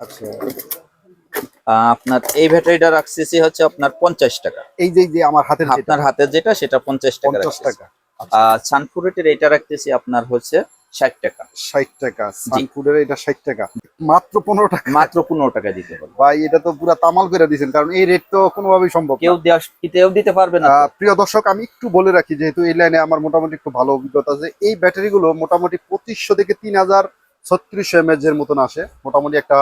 আচ্ছা। আপনার এই ব্যাটারিটা রাখতেছি হচ্ছে আপনার পঞ্চাশ টাকা। এই যে যে আমার যেটা, আপনার হাতে যেটা সেটা পঞ্চাশ টাকা। টাকা। আচ্ছা, আর সানফুরেটের এটা রাখতেছি আপনার হচ্ছে ষাট টাকা। ষাট টাকা। সানফুডের এটা ষাট টাকা। মাত্র পনেরো টাকা। মাত্র পনেরো টাকা দিতে হবে। ভাই এটা তো পুরো তামাল করে দিয়েছেন কারণ এই রেট তো কোনোভাবেই সম্ভব কেউ দিতে পারবে না প্রিয় দর্শক আমি একটু বলে রাখি যেহেতু এই লাইনে আমার মোটামুটি একটু ভালো অভিজ্ঞতা আছে এই ব্যাটারিগুলো মোটামুটি পঁচিশশো থেকে তিন হাজার ছত্রিশশো এমএচ এর মতন আসে। মোটামুটি একটা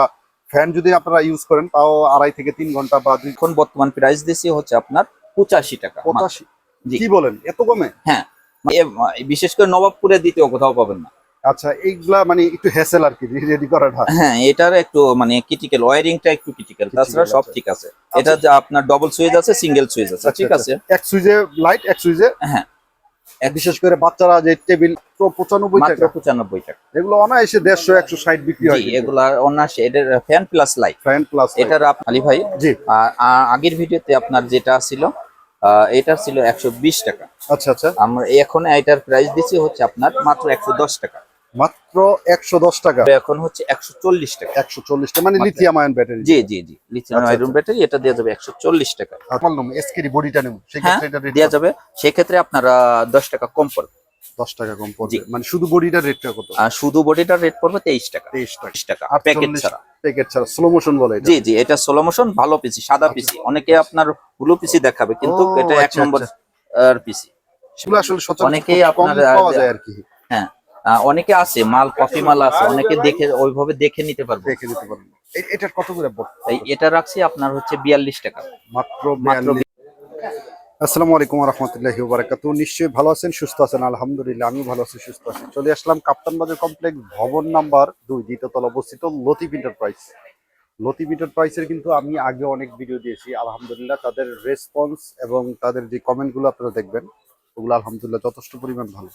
ফ্যান যদি আপনারা ইউজ করেন তাও আড়াই থেকে তিন ঘণ্টা বা দুই এখন বর্তমান প্রাইস দিছি হচ্ছে আপনার পঁচাশি টাকা পঁচাশি? কি বলেন? এত কমে? হ্যাঁ। বিশেষ করে নবাবপুরে দ্বিতীয় কোথাও পাবেন না। আচ্ছা এইগুলা মানে একটু হ্যাসেল আর কি রেডি করাটা হ্যাঁ এটার একটু মানে ক্রিটিক্যাল ওয়ারিংটা একটু ক্রিটিক্যাল তাছাড়া সব আচ্ছা। ঠিক আছে। এটা যে আপনার ডবল সুইচ আছে সিঙ্গেল সুইচ আছে ঠিক আচ্ছা, আছে? এক সুইজে লাইট এক সুইজে হ্যাঁ। বিশেষ করে বাচ্চারা যে টেবিল পঁচানব্বই টাকা। পঁচানব্বই টাকা। এগুলো অনায়াসে দেড়শো একশো ষাট বিক্রি হয় এগুলো অনায়াসে এটার fan plus light fan plus এটার আলী ভাই জি। আগের ভিডিওতে আপনার যেটা ছিল এটা ছিল একশো বিশ টাকা। আচ্ছা আচ্ছা। আমরা এখন এটার প্রাইস দিচ্ছি হচ্ছে আপনার মাত্র একশো দশ টাকা। মাত্র একশো দশ টাকা। এখন হচ্ছে একশো চল্লিশ টাকা। একশো চল্লিশটা মানে মাত্র। লিথিয়াম আয়ন ব্যাটারি জি জি জি লিথিয়াম আচ্ছা, আয়রন ব্যাটারি এটা দেওয়া যাবে একশো চল্লিশ টাকা। আমার নাম এসকেরি বডিটা নেব। সেক্ষেত্রে এটা দেওয়া যাবে সেক্ষেত্রে আপনারা দশ টাকা কম পড়বে। দশ টাকা কম পড়বে। মানে শুধু বডিটার রেটটা কত? আর শুধু বডিটার রেট পড়বে তেইশ টাকা। তেইশ টাকা। টাকা আর প্যাকেট ছাড়া। প্যাকেট ছাড়া স্লো মোশন বলে এটা। জি জি এটা সোলো মোশন ভালো পিসি সাদা আচ্ছা। পিসি অনেকে আপনার ব্লু পিসি দেখাবে কিন্তু এটা এক আচ্ছা, নম্বর পিসি আসলে অনেকেই আপনার, পাওয়া যায় আর কি। হ্যাঁ। অনেকে আছে মাল কফি মাল আছে অনেকে দেখে ওইভাবে দেখে নিতে পারবে। দেখে দিতে পারবেন এ- এটার কত করে এটা রাখছি আপনার হচ্ছে বিয়াল্লিশ টাকা। মাত্র মাত্র 42 আসসালামু আলাইকুম রহমতুল্লাহি বারাকাতু নিশ্চয়ই ভালো আছেন সুস্থ আছেন আলহামদুলিল্লাহ আমি ভালো আছি সুস্থ আছি। চলে আসলাম কাপ্তান বাজার কমপ্লেক্স ভবন নাম্বার দুই দ্বিতীয় তলা অবস্থিত লতিফ এন্টারপ্রাইজ। লতিফ এন্টারপ্রাইজের কিন্তু আমি আগে অনেক ভিডিও দিয়েছি আলহামদুলিল্লাহ তাদের রেসপন্স এবং তাদের যে কমেন্টগুলো আপনারা দেখবেন ওগুলো আলহামদুলিল্লাহ যথেষ্ট পরিমাণ ভালো।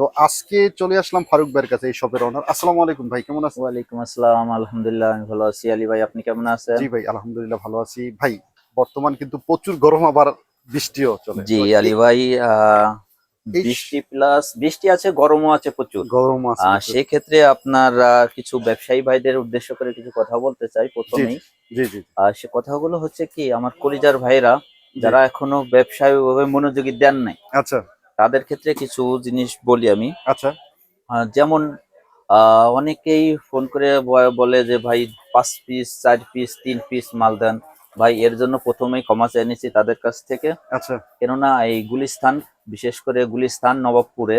তো আজকে চলে আসলাম ফারুক ভাইয়ের কাছে এই শপের অনার আসসালামু আলাইকুম ভাই কেমন আছেন? ওয়ালাইকুম আসসালাম আলহামদুলিল্লাহ আমি ভালো আছি। আলী ভাই আপনি কেমন আছেন? জি ভাই আলহামদুলিল্লাহ ভালো আছি। ভাই বর্তমান কিন্তু প্রচুর গরম আবার বৃষ্টিও চলে। জি আলী ভাই বৃষ্টি প্লাস বৃষ্টি আছে গরমও আছে প্রচুর। গরম আছে। সেক্ষেত্রে আপনার কিছু ব্যবসায়ী ভাইদের উদ্দেশ্য করে কিছু কথা বলতে চাই প্রথমেই। জি জি আর সে কথাগুলো হচ্ছে কি আমার কলিজার ভাইরা যারা এখনও ব্যবসায় মনোযোগী দেন নাই। আচ্ছা। তাদের ক্ষেত্রে কিছু জিনিস বলি আমি। আচ্ছা। যেমন অনেকেই ফোন করে বলে যে ভাই পাঁচ পিস চার পিস তিন পিস মাল দেন। ভাই এর জন্য প্রথমেই ক্ষমা চেয়ে নিচ্ছি তাদের কাছ থেকে। আচ্ছা। কেননা এই গুলিস্তান বিশেষ করে গুলিস্তান নবাবপুরে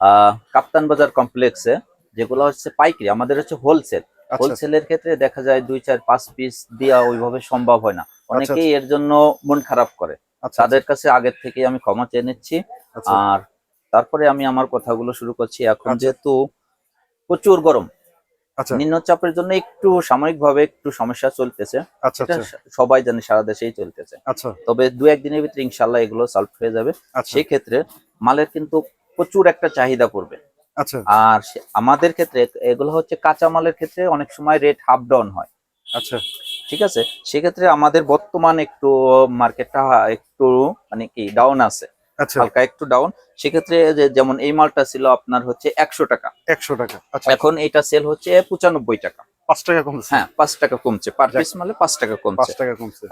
আহ কাপ্তান বাজার কমপ্লেক্সে যেগুলো হচ্ছে পাইকারি আমাদের হচ্ছে হোলসেল আচ্ছা। হোলসেলের ক্ষেত্রে দেখা যায় দুই চার পাঁচ পিস দেওয়া ওইভাবে সম্ভব হয় না। অনেকেই এর জন্য মন খারাপ করে। আচ্ছা তাদের কাছে আগের থেকে আমি ক্ষমা চেয়ে নিচ্ছি। আচ্ছা। আর তারপরে আমি আমার কথাগুলো শুরু করছি। এখন আচ্ছা। যেহেতু প্রচুর গরম আচ্ছা। নিম্নচাপের জন্য একটু সাময়িকভাবে একটু সমস্যা চলতেছে। আচ্ছা আচ্ছা। সবাই জানে সারা দেশেই চলতেছে। আচ্ছা। তবে দু একদিনের ভিতরে ইনশাল্লাহ এগুলো সলভ হয়ে যাবে। আচ্ছা। সেই ক্ষেত্রে মালের কিন্তু প্রচুর একটা চাহিদা পড়বে। আচ্ছা। আর আমাদের ক্ষেত্রে এগুলো হচ্ছে কাঁচা মালের ক্ষেত্রে অনেক সময় রেট হাফ ডাউন হয়। আচ্ছা। ঠিক আছে? সেক্ষেত্রে আমাদের বর্তমান একটু মার্কেটটা একটু মানে কি ডাউন আছে। আচ্ছা। হালকা একটু ডাউন সেক্ষেত্রে যে যেমন এই মালটা ছিল আপনার হচ্ছে একশো টাকা। একশো টাকা। আচ্ছা। এখন এটা সেল হচ্ছে পঁচানব্বই টাকা। পাঁচ টাকা কমছে। হ্যাঁ পাঁচ টাকা কমছে। পার পিস মালে পাঁচ টাকা পাঁচ কমছে টাকা কমছে।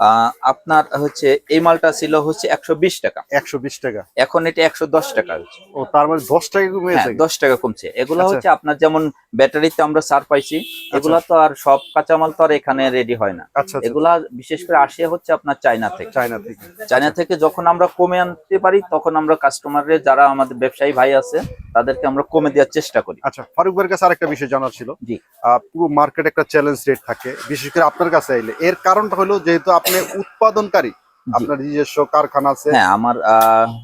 আপনার হচ্ছে এই মালটা ছিল হচ্ছে একশো বিশ টাকা। একশো বিশ টাকা। এখন এটা একশো দশ টাকা ও তার মানে দশ টাকা হ্যাঁ দশ টাকা কমছে। এগুলো আচ্ছা। হচ্ছে আপনার যেমন ব্যাটারিতে আমরা সার পাইছি এগুলা তো আর সব কাঁচামাল তো আর এখানে রেডি হয় না। আচ্ছা আচ্ছা। এগুলা বিশেষ করে আসে হচ্ছে আপনার চায়না থেকে। চায়না থেকে। চায়না থেকে যখন আমরা কমে আনতে পারি তখন আমরা কাস্টমারের যারা আমাদের ব্যবসায়ী ভাই আছে তাদেরকে আমরা কমে দেওয়ার চেষ্টা করি। আচ্ছা ফারুক ভাইয়ের কাছে আরেকটা বিষয় জানার ছিল। জি। পুরো মার্কেট একটা চ্যালেঞ্জ রেট থাকে বিশেষ করে আপনার কাছে আইলে। এর কারণটা হলো যেহেতু আপনি উৎপাদনকারী আপনার নিজস্ব কারখানা আছে। হ্যাঁ আমার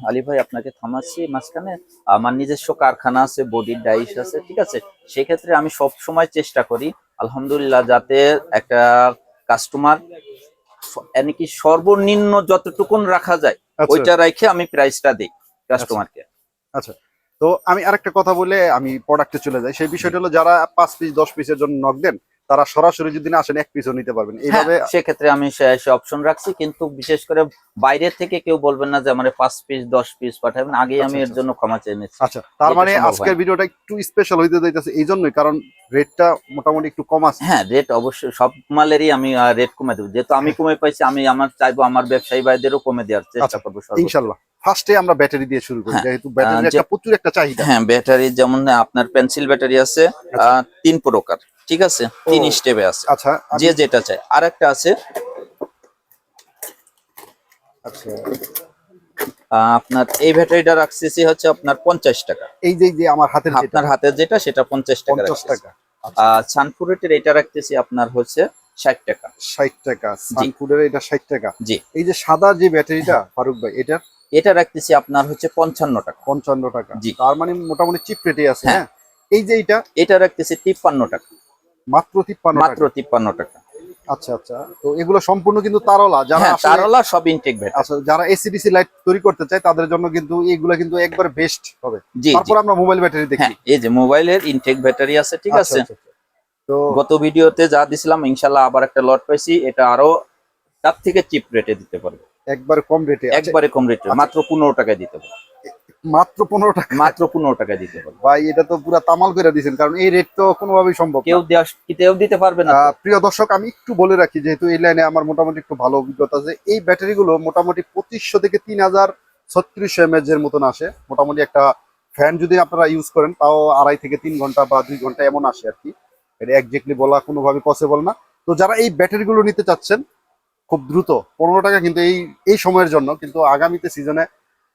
আলী ভাই আপনাকে থামাচ্ছি মাঝখানে। আমার নিজস্ব কারখানা আছে বডির ডাইস আছে ঠিক আছে? সেক্ষেত্রে আমি সব সময় চেষ্টা করি আলহামদুলিল্লাহ যাতে একটা কাস্টমার কি সর্বনিম্ন যতটুকুন রাখা যায় আচ্ছা। ওইটা রেখে আমি প্রাইসটা দিই কাস্টমারকে তো আমি আরেকটা কথা বলে আমি প্রোডাক্টে চলে যাই। সেই বিষয়টা হলো যারা পাঁচ পিস দশ পিসের জন্য নক দেন তারা সরাসরি যদি না আসেন এক পিসও নিতে পারবেন। এইভাবে হ্যাঁ, সেক্ষেত্রে আমি সে অপশন রাখছি কিন্তু বিশেষ করে বাইরে থেকে কেউ বলবেন না যে আমার পাঁচ পিস দশ পিস পাঠাবেন আগেই আমি আচ্ছা, এর আচ্ছা। জন্য ক্ষমা চেয়ে নিচ্ছি। আচ্ছা তার মানে আজকের ভিডিওটা একটু স্পেশাল হইতে যাইতেছে এই জন্যই কারণ রেটটা মোটামুটি একটু কম আছে। হ্যাঁ রেট অবশ্যই সব মালেরই আমি রেট কমে দেবো। যেহেতু আমি কমে পাইছি আমি আমার চাইব আমার ব্যবসায়ী ভাইদেরও কমে দেওয়ার চেষ্টা আচ্ছা, করব ইনশাল্লাহ ফার্স্টে আমরা ব্যাটারি দিয়ে শুরু করি হ্যাঁ, যেহেতু ব্যাটারি একটা প্রচুর একটা চাহিদা। হ্যাঁ ব্যাটারি যেমন আপনার পেন্সিল ব্যাটারি আছে তিন প্রকার। ঠিক আছে? তিন। স্টেপে আছে। আচ্ছা যে যেটা চাই আর একটা আছে। আচ্ছা। আপনার এই ব্যাটারিটা রাখতেছি হচ্ছে আপনার পঞ্চাশ টাকা। এই যে যে আমার যেটা। আপনার হাতে যেটা সেটা পঞ্চাশ টাকা পঞ্চাশ। টাকা। আহ, সানফুরেটের এটা রাখতেছি আপনার হচ্ছে ষাট টাকা। ষাট টাকা। সানফুডের এটা ষাট টাকা। জি। এই যে সাদা যে ব্যাটারিটা ফারুক ভাই এটা? এটা রাখতেছি আপনার হচ্ছে পঞ্চান্ন টাকা। পঞ্চান্ন টাকা। জি। তার মানে মোটামুটি চিপ রেটে আছে হ্যাঁ। হ্যাঁ? এই যে এটা এটা রাখতেছি তিপ্পান্ন টাকা। মাত্র তিপ্পান্ন মাত্র তিপ্পান্ন টাকা। আচ্ছা আচ্ছা। তো এগুলো সম্পূর্ণ কিন্তু তারলা যারা হ্যাঁ তারলা সব ইনটেক ব্যাটারি আচ্ছা যারা এসিডিসি লাইট তৈরি করতে চায় তাদের জন্য কিন্তু এগুলো কিন্তু একবার বেস্ট হবে। তারপর আমরা মোবাইল ব্যাটারি দেখি। হ্যাঁ এই যে মোবাইলের ইনটেক ব্যাটারি আছে ঠিক আচ্ছা, আছে? আচ্ছা, আচ্ছা। তো গত ভিডিওতে যা দিছিলাম ইনশাল্লাহ আবার একটা লট পাইছি। এটা আরও তার থেকে চিপ রেটে দিতে পারব। একবার কম রেটে একবারে কম রেটে মাত্র পনেরো টাকায় দিতে পারব। মাত্র পনেরো টাকা। মাত্র পনেরো টাকায় দিতে পারব ভাই এটা তো পুরো তামাল করে দিয়েছেন কারণ এই রেট তো কোনোভাবেই সম্ভব কেউ কেউ দিতে পারবে না প্রিয় দর্শক আমি একটু বলে রাখি যেহেতু এই লাইনে আমার মোটামুটি একটু ভালো অভিজ্ঞতা আছে এই ব্যাটারিগুলো মোটামুটি পঁচিশশো থেকে তিন হাজার ছত্রিশশো এমএচ এর মতন আসে। মোটামুটি একটা ফ্যান যদি আপনারা ইউজ করেন তাও আড়াই থেকে তিন ঘণ্টা বা দুই ঘণ্টা এমন আসে আর কি। এটা একজাক্টলি বলা কোনোভাবে পসিবল না। তো যারা এই ব্যাটারিগুলো নিতে চাচ্ছেন খুব দ্রুত পনেরো টাকা কিন্তু এই এই সময়ের জন্য কিন্তু আগামীতে সিজনে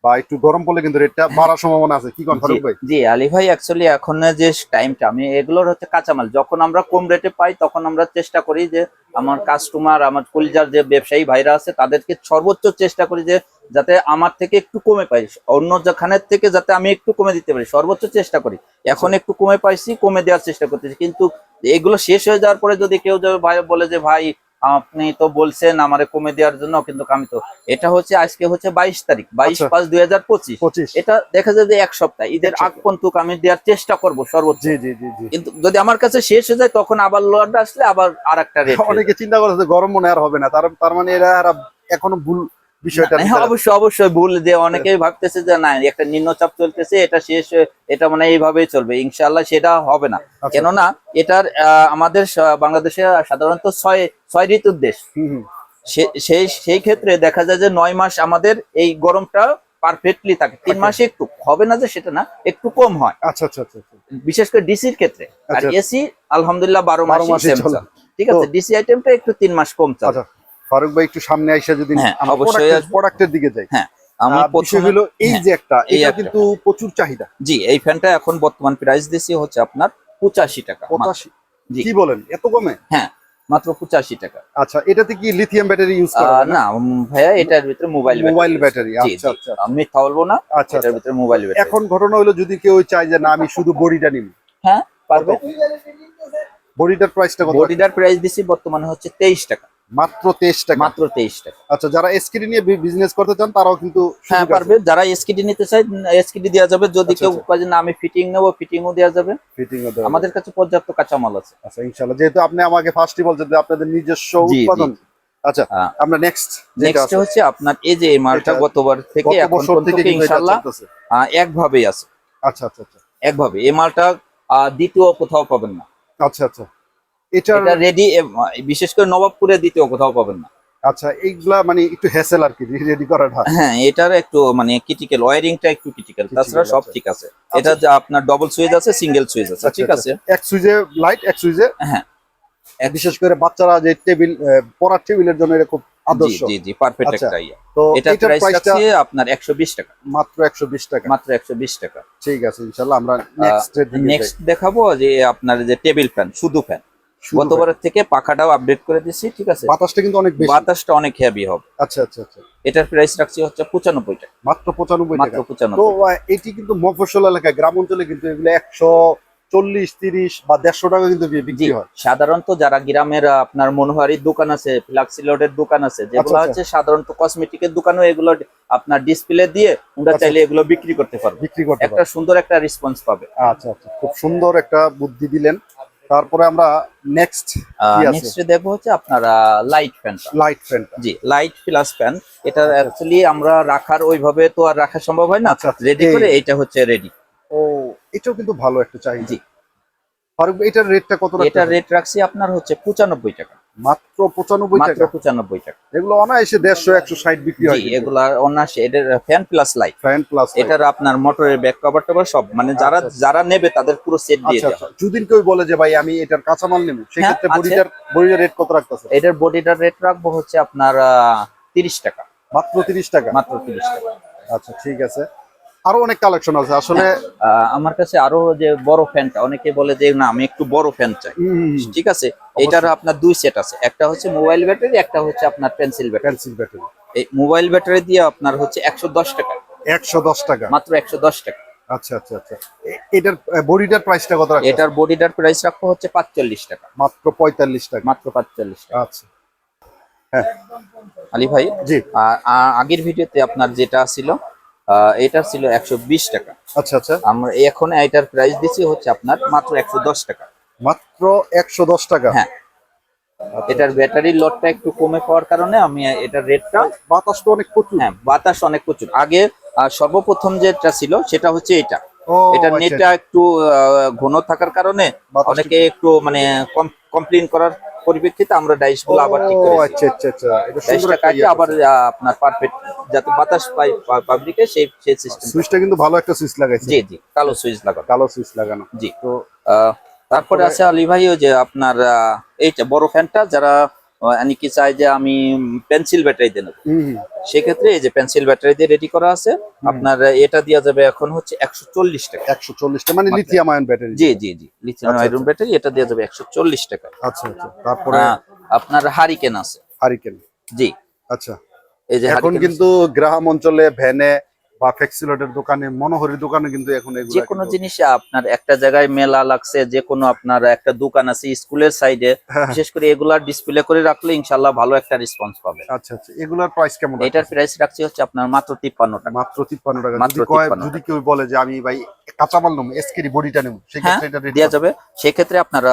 বা একটু গরম পড়লে কিন্তু রেটটা বাড়ার সম্ভাবনা আছে। কি কন ফারুক ভাই? জি আলী ভাই অ্যাকচুয়ালি এখন যে টাইমটা আমি এগুলোর হচ্ছে কাঁচামাল। যখন আমরা কম রেটে পাই তখন আমরা চেষ্টা করি যে আমার কাস্টমার আমার কলিজার যে ব্যবসায়ী ভাইরা আছে তাদেরকে সর্বোচ্চ চেষ্টা করি যে যাতে আমার থেকে একটু কমে পাই। অন্য যেখানের থেকে যাতে আমি একটু কমে দিতে পারি সর্বোচ্চ চেষ্টা করি। এখন একটু কমে পাইছি কমে দেওয়ার চেষ্টা করতেছি। কিন্তু এগুলো শেষ হয়ে যাওয়ার পরে যদি কেউ যদি ভাই বলে যে ভাই আপনি তো বলছেন আমারে কমে দেওয়ার জন্য কিন্তু আমি তো এটা হচ্ছে আজকে হচ্ছে বাইশ তারিখ বাইশ আচ্ছা। পাঁচ দুই হাজার পঁচিশ। এটা দেখা যায় যে এক সপ্তাহ ঈদের সপ্তাহ। আগ পর্যন্ত আমি দেওয়ার চেষ্টা করব সর্বোচ্চ। কিন্তু যদি আমার কাছে শেষ হয়ে যায় তখন আবার লোয়ারটা আসলে আবার আর একটা রেট অনেকে চিন্তা করছে গরম মনে আর হবে না তার তার মানে এরা এরা এখনও ভুল বিষয়টা হ্যাঁ, অবশ্যই অবশ্যই ভুল যে অনেকেই ভাবতেছে যে না একটা নিম্নচাপ চলতেছে এটা শেষ এটা মানে এইভাবেই চলবে ইনশাআল্লাহ সেটা হবে না। আচ্ছা। কেননা এটার আমাদের বাংলাদেশে সাধারণত ছয় ছয় ঋতুর দেশ। সেই সেই ক্ষেত্রে দেখা যায় যে নয় মাস আমাদের এই গরমটা পারফেক্টলি থাকে। তিন মাসে একটু হবে না যে সেটা না একটু কম হয়। আচ্ছা আচ্ছা আচ্ছা আচ্ছা। বিশেষ করে ডিসির ক্ষেত্রে। আর আচ্ছা। এসি আলহামদুলিল্লাহ বারো। চলে। ঠিক আছে ডিসি আইটেমটা একটু তিন মাস কম চলে। আচ্ছা। ফারুক ভাই একটু সামনে আইসা যদি হ্যাঁ, অবশ্যই। প্রোডাক্টের দিকে যাই। হ্যাঁ আমি আহ, বিষয় হলো এই হ্যাঁ, যে একটা এটা কিন্তু প্রচুর চাহিদা। জি এই ফ্যানটা এখন বর্তমান প্রাইস দিছি হচ্ছে আপনার পঁচাশি টাকা পঁচাশি। কি বলেন? এত কমে? হ্যাঁ মাত্র পঁচাশি টাকা। আচ্ছা এটাতে কি লিথিয়াম ব্যাটারি ইউজ করা না ভাইয়া এটার ভিতরে মোবাইল মোবাইল ব্যাটারি আচ্ছা আচ্ছা। আমি মিথ্যা বলব না আচ্ছা এটার। ভিতরে মোবাইল ব্যাটারি এখন ঘটনা হলো যদি কেউ চায় যে না আমি শুধু বডিটা নিব। হ্যাঁ পারবে? বডিটার প্রাইসটা কত? বডিটার প্রাইস দিছি বর্তমানে হচ্ছে তেইশ টাকা। মাত্র তেইশ টাকা। মাত্র তেইশ টাকা। আচ্ছা যারা এসকিডি নিয়ে বিজনেস করতে চান তারাও কিন্তু হ্যাঁ পারবে। যারা এসকিডি নিতে চায় এসকিডি দেওয়া যাবে। যদি আচ্ছা, কেউ আচ্ছা। কয় যে না আমি ফিটিং নেব ফিটিংও দেওয়া যাবে। ফিটিং আমাদের কাছে পর্যাপ্ত কাঁচামাল আছে। আচ্ছা ইনশাআল্লাহ। যেহেতু আপনি আমাকে ফার্স্টই বলছেন যে আপনাদের নিজস্ব। উৎপাদন। আচ্ছা হ্যাঁ। আমরা নেক্সট নেক্সট হচ্ছে আপনার এই যে মালটা গতবার থেকে এখন পর্যন্ত। আহ, একভাবেই আছে। আচ্ছা আচ্ছা আচ্ছা। একভাবে। এই মালটা দ্বিতীয় কোথাও পাবেন না। আচ্ছা আচ্ছা। এটা রেডি বিশেষ করে নবাবপুরে দ্বিতীয় কোথাও পাবেন না। আচ্ছা এইগুলা মানে একটু হ্যাসেল আর কি রেডি করাটা হ্যাঁ এটার একটু মানে ক্রিটিক্যাল ওয়ারিংটা একটু ক্রিটিক্যাল তাছাড়া সব আচ্ছা। ঠিক আছে। এটা যে আপনার ডবল সুইচ আছে সিঙ্গেল সুইচ আছে আচ্ছা, ঠিক আচ্ছা। আছে? এক সুইজে লাইট এক সুইজে হ্যাঁ। বিশেষ করে বাচ্চারা যে টেবিল পড়ার টেবিলের জন্য এটা খুব আদর্শ। জি জি পারফেক্ট আচ্ছা, একটা ইয়ে তো এটার প্রাইস আছে আপনার টাকা। মাত্র একশো বিশ টাকা। মাত্র টাকা। ঠিক আছে ইনশাল্লাহ আমরা নেক্সট নেক্সট দেখাবো যে আপনার যে টেবিল ফ্যান শুধু ফ্যান গতবারের থেকে পাখাটাও আপডেট করে দিচ্ছি ঠিক আছে? বাতাসটা কিন্তু অনেক বেশি। বাতাসটা অনেক হেভি হবে। আচ্ছা আচ্ছা আচ্ছা। এটার প্রাইস রাখছি হচ্ছে পঁচানব্বই টাকা। মাত্র পঁচানব্বই। মাত্র টাকা তো এটি কিন্তু মফস্বল এলাকায় গ্রাম অঞ্চলে কিন্তু এগুলো একশো চল্লিশ তিরিশ বা দেড়শো টাকা কিন্তু বিক্রি হয়। সাধারণত যারা গ্রামের আপনার মনোহারির দোকান আছে ফ্লাক্সিলোডের দোকান আছে যেগুলো আচ্ছা, হচ্ছে সাধারণত কসমেটিকের দোকানও এগুলো আপনার ডিসপ্লে দিয়ে ওরা আচ্ছা। চাইলে এগুলো বিক্রি করতে পারবে। বিক্রি করতে একটা সুন্দর একটা রেসপন্স পাবে। আচ্ছা আচ্ছা। খুব সুন্দর একটা বুদ্ধি দিলেন। তারপরে আমরা নেক্সট নেক্সট দেখব হচ্ছে আপনার লাইট ফ্যান লাইট ফ্যান জি লাইট প্লাস ফ্যান এটা অ্যাকচুয়ালি আমরা রাখার ওইভাবে তো আর রাখা সম্ভব হয় না। আচ্ছা, আচ্ছা। রেডি করে এটা হচ্ছে রেডি ও এটাও কিন্তু ভালো একটা চাই জি। ফারুক এটার রেটটা কত এটা রেট রাখছি আপনার হচ্ছে পঁচানব্বই টাকা। মাত্র পঁচানব্বই টাকা। পঁচানব্বই টাকা। এগুলো অনায়াসে দেড়শো একশো ষাট বিক্রি হয় এগুলা অনায়াসে এটার fan plus light fan plus এটার আপনার মোটরের ব্যাক কভার টভার সব মানে যারা আচ্ছা, আচ্ছা। যারা নেবে তাদের পুরো সেট দিয়ে আচ্ছা আচ্ছা। যদি কেউ বলে যে ভাই আমি এটার কাঁচামাল নেব। সেক্ষেত্রে বডিটার বডিটার রেট কত রাখতেছে এটার বডিটার রেট রাখব হচ্ছে আপনার তিরিশ টাকা। মাত্র তিরিশ টাকা? মাত্র তিরিশ টাকা। আচ্ছা ঠিক আছে। আরও অনেক কালেকশন আছে আসলে আমার কাছে আরও যে বড় ফ্যানটা অনেকে বলে যে না আমি একটু বড় ফ্যান চাই। ঠিক আছে? এটার আপনার দুই সেট আছে। একটা হচ্ছে মোবাইল ব্যাটারি একটা হচ্ছে আপনার পেন্সিল ব্যাটারি পেন্সিল ব্যাটারি এই মোবাইল ব্যাটারি দিয়ে আপনার হচ্ছে একশো দশ টাকা। একশো দশ টাকা? মাত্র একশো দশ টাকা। আচ্ছা আচ্ছা আচ্ছা। এটার বডিটার প্রাইসটা কত রাখছে এটার বডিটার প্রাইস রাখব হচ্ছে পাঁচচল্লিশ টাকা। মাত্র পঁয়তাল্লিশ টাকা। মাত্র পাঁচচল্লিশ টাকা। আচ্ছা। হ্যাঁ। আলী ভাই জি। আর আগের ভিডিওতে আপনার যেটা ছিল এটা ছিল একশো বিশ টাকা। আচ্ছা আচ্ছা। আমরা এখন এটার প্রাইস দিচ্ছি হচ্ছে আপনার মাত্র একশো দশ টাকা। মাত্র একশো দশ টাকা? হ্যাঁ। এটার ব্যাটারির লোডটা একটু কমে পাওয়ার কারণে আমি এটার রেটটা বাতাস তো অনেক প্রচুর। হ্যাঁ বাতাস অনেক প্রচুর। আগে সর্বপ্রথম যেটা ছিল সেটা হচ্ছে এটা। ও এটার আচ্ছা, নেটটা একটু ঘন থাকার কারণে অনেকে একটু মানে কমপ্লেন করার পরিপ্রেক্ষিতে আমরা ডাইসগুলো আবার ঠিক ও, করেছি। আচ্ছা আচ্ছা আচ্ছা। এটা সুন্দর ডাইসটা কাটিয়ে আবার আপনার পারফেক্ট যাতে বাতাস পাই পাবলিকে সেই সেই সিস্টেম সুইচটা কিন্তু ভালো একটা সুইচ লাগাইছে। জি জি কালো সুইচ লাগানো। কালো সুইচ লাগানো। জি। তো তারপরে আছে আলী ভাই যে আপনার এইটা বড় ফ্যানটা যারা অনেকে চায় যে আমি পেন্সিল ব্যাটারি দিয়ে নেব। সেক্ষেত্রে এই যে পেন্সিল ব্যাটারি দিয়ে রেডি করা আছে আপনার এটা দেওয়া যাবে এখন হচ্ছে একশো চল্লিশ টাকা। একশো চল্লিশটা মানে লিথিয়াম আয়ন ব্যাটারি জি জি জি লিথিয়াম আয়রন ব্যাটারি এটা দেওয়া যাবে একশো চল্লিশ টাকা। আচ্ছা আচ্ছা। তারপরে? আপনার হারিকেন আছে। হারিকেন জি। আচ্ছা। এই যে এখন কিন্তু গ্রাম অঞ্চলে ভ্যানে বা ফ্যাক্সিলোটের দোকানে মনোহরির দোকানে কিন্তু এখন যে কোনো জিনিস আপনার একটা জায়গায় মেলা লাগছে যে কোনো আপনার একটা দোকান আছে স্কুলের সাইডে হ্যাঁ। বিশেষ করে এগুলার ডিসপ্লে করে রাখলে ইনশাল্লাহ ভালো একটা রেসপন্স পাবে। আচ্ছা আচ্ছা। এগুলোর প্রাইস কেমন এটার প্রাইস রাখছি হচ্ছে আপনার মাত্র তিপ্পান্ন টাকা। মাত্র তিপ্পান্ন টাকা। মাত্র যদি কেউ বলে যে আমি ভাই কাঁচামাল নেব এসকেরি বডিটা নেব হ্যাঁ সেক্ষেত্রে এটা রেট দেওয়া যাবে। সেক্ষেত্রে আপনার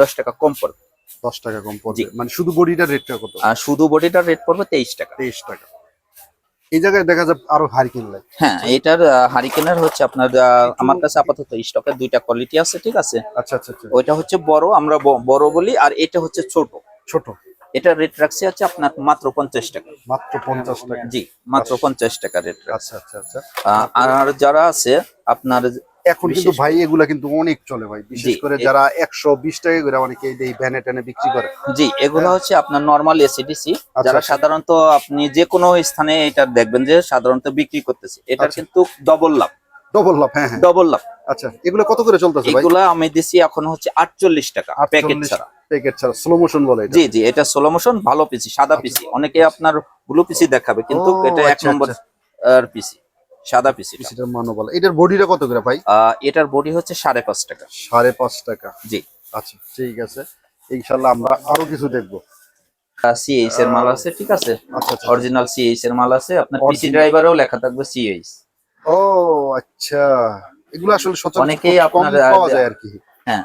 দশ টাকা কম পড়বে। দশ টাকা কম পড়বে। মানে শুধু বডিটার রেটটা কত? শুধু বডিটার রেট পড়বে তেইশ টাকা। তেইশ টাকা। এই জায়গায় দেখা যায় আরও হারিকেন লাইট হ্যাঁ এটার হারিকেনের হচ্ছে আপনার আমার কাছে আপাতত স্টকের দুইটা কোয়ালিটি আছে ঠিক আছে? আচ্ছা আচ্ছা আচ্ছা। ওইটা হচ্ছে বড় আমরা বড় বলি আর এটা হচ্ছে ছোট। ছোট। এটার রেট রাখছি আছে আপনার মাত্র পঞ্চাশ টাকা। মাত্র পঞ্চাশ টাকা। জি মাত্র পঞ্চাশ টাকা রেট আচ্ছা আচ্ছা আচ্ছা। আর যারা আছে আপনার এখন কিন্তু ভাই এগুলা কিন্তু অনেক চলে ভাই। বিশেষ করে যারা একশো বিশ টাকা করে অনেকে এই ভ্যানে ট্যানে বিক্রি করে। জি এগুলো হচ্ছে আপনার নর্মাল এসিডিসি যারা আচ্ছা। সাধারণত আপনি যে কোনো স্থানে এটা দেখবেন যে সাধারণত বিক্রি করতেছে। এটার আচ্ছা। কিন্তু ডবল লাভ ডবল লাভ হ্যাঁ হ্যাঁ। ডবল লাভ আচ্ছা এগুলো কত করে চলতেছে ভাই? এগুলা আমি দিছি এখন হচ্ছে আটচল্লিশ টাকা প্যাকেট ছাড়া। প্যাকেট ছাড়া। স্লো মোশন বলে এটা। জি জি এটা সোলো মোশন ভালো পিসি সাদা আচ্ছা। পিসি অনেকে আপনার ব্লু পিসি দেখাবে কিন্তু এটা এক আচ্ছা, নম্বর পিসি সাদা পিসি সেটার মানও বলে এটার বডিটা কত করে ভাই? এটার বডি হচ্ছে সাড়ে পাঁচ টাকা। সাড়ে পাঁচ টাকা। জি। আচ্ছা ঠিক আছে। ইনশাল্লাহ আমরা আরও কিছু দেখব। সিএইচ এর মাল আছে ঠিক আছে? আচ্ছা আচ্ছা অরিজিনাল সিএইচ এর মাল আছে। আপনার পিসি। ড্রাইভারেও লেখা থাকবে সিএইচ ও আচ্ছা। এগুলো আসলে অনেকেই আপনার, পাওয়া যায় আর কি। হ্যাঁ।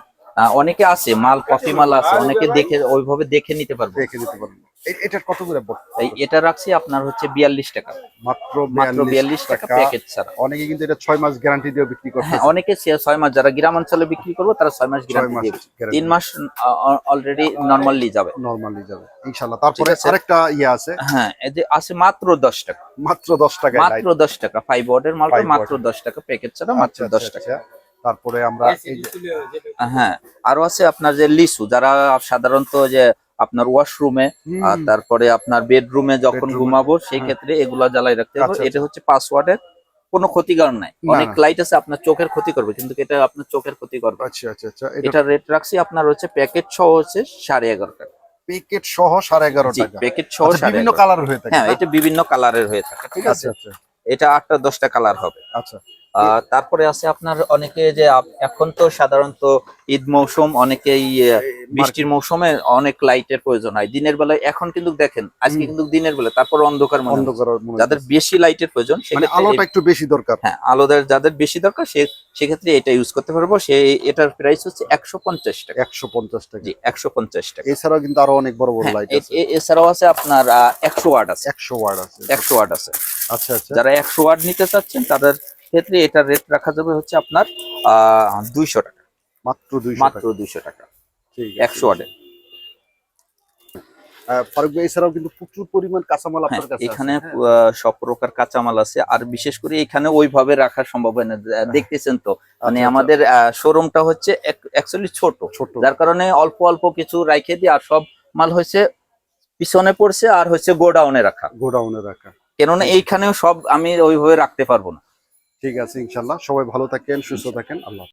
অনেকে আছে মাল কফি মাল আছে অনেকে দেখে ওইভাবে দেখে নিতে পারবে। দেখে দিতে পারব। এ- এটার কত করে এটা রাখছি আপনার হচ্ছে বিয়াল্লিশ টাকা। মাত্র মাত্র বিয়াল্লিশ টাকা প্যাকেট ছাড়া। অনেকে কিন্তু এটা ছয় মাস গ্যারান্টি দিয়ে বিক্রি করছে হ্যাঁ অনেকে সে ছয় মাস যারা গ্রাম অঞ্চলে বিক্রি করব তারা ছয় মাস গ্যারান্টি guarantee তিন মাস অলরেডি নর্মালি যাবে। নরমালি যাবে ইনশাল্লাহ তারপরে আরেকটা ইয়ে আছে। হ্যাঁ এই যে আছে মাত্র দশ টাকা। মাত্র দশ টাকা মাত্র দশ টাকা ফাইভ ওয়ার্ডের মালটা মাত্র দশ টাকা প্যাকেট ছাড়া মাত্র দশ টাকা। তারপরে আমরা হ্যাঁ আরও আছে আপনার যে লিসু যারা সাধারণত যে আপনার ওয়াশরুমে আর তারপরে আপনার বেডরুমে যখন ঘুমাবো সেই হ্যাঁ। ক্ষেত্রে এগুলা জ্বালাই রাখতে হবে। আচ্ছা, এটা হচ্ছে পাসওয়ার্ডের কোনো ক্ষতিকর নাই। অনেক লাইট আছে আপনার চোখের ক্ষতি করবে কিন্তু এটা আপনার চোখের ক্ষতি করবে। আচ্ছা আচ্ছা আচ্ছা। এটা রেট রাখছি আপনার হচ্ছে প্যাকেট সহ হচ্ছে সাড়ে এগারো টাকা। প্যাকেট সহ সাড়ে এগারো জি টাকা। প্যাকেট সহ আচ্ছা, বিভিন্ন। কালার হয়ে থাকে হ্যাঁ এটা বিভিন্ন কালারের হয়ে থাকে ঠিক আছে? আচ্ছা। আচ্ছা এটা আটটা দশটা কালার হবে। আচ্ছা। তারপরে আছে আপনার অনেকে যে এখন তো সাধারণত ঈদ মৌসুম অনেকেই বৃষ্টির মৌসুমে অনেক লাইটের প্রয়োজন হয়। দিনের বেলায় এখন কিন্তু দেখেন আজকে কিন্তু দিনের বেলা তারপর অন্ধকার মনে যাদের। বেশি লাইটের প্রয়োজন মানে আলোটা একটু বেশি দরকার। হ্যাঁ আলোদের যাদের বেশি দরকার সে সেক্ষেত্রে এটা ইউজ করতে পারব। সে এটার প্রাইস হচ্ছে একশো পঞ্চাশ টাকা। একশো পঞ্চাশ টাকা। জি একশো পঞ্চাশ টাকা। এছাড়াও কিন্তু আরও অনেক বড় বড় হ্যাঁ, লাইট এ- এছাড়াও আছে আপনার একশো ওয়াট আছে। একশো ওয়ার্ড আছে। একশো ওয়াট আছে। আচ্ছা আচ্ছা। যারা একশো ওয়াট নিতে চাচ্ছেন তাদের ক্ষেত্রে এটার রেট রাখা যাবে হচ্ছে আপনার দুইশো টাকা। মাত্র দুইশো মাত্র দুইশো টাকা। ঠিক একশো ওয়াটের। আহ, ফারুক ভাই এছাড়াও কিন্তু প্রচুর পরিমাণ কাঁচামাল হ্যাঁ আপনার কাছে এখানে হ্যাঁ? সব প্রকার কাঁচামাল আছে। আর বিশেষ করে এখানে ওইভাবে রাখা সম্ভব হয় না। দেখতেছেন তো? মানে আচ্ছা, আমাদের শোরুমটা হচ্ছে অ্যাকচুয়ালি ছোট। ছোট। যার কারণে অল্প অল্প কিছু রাইখে দিই আর সব মাল হয়েছে পিছনে পড়ছে আর হচ্ছে গোডাউনে রাখা। গোডাউনে রাখা। কেননা এইখানেও সব আমি ওইভাবে রাখতে পারব না। ঠিক আছে ইনশাল্লাহ। সবাই ভালো থাকেন সুস্থ থাকেন। আল্লাহ।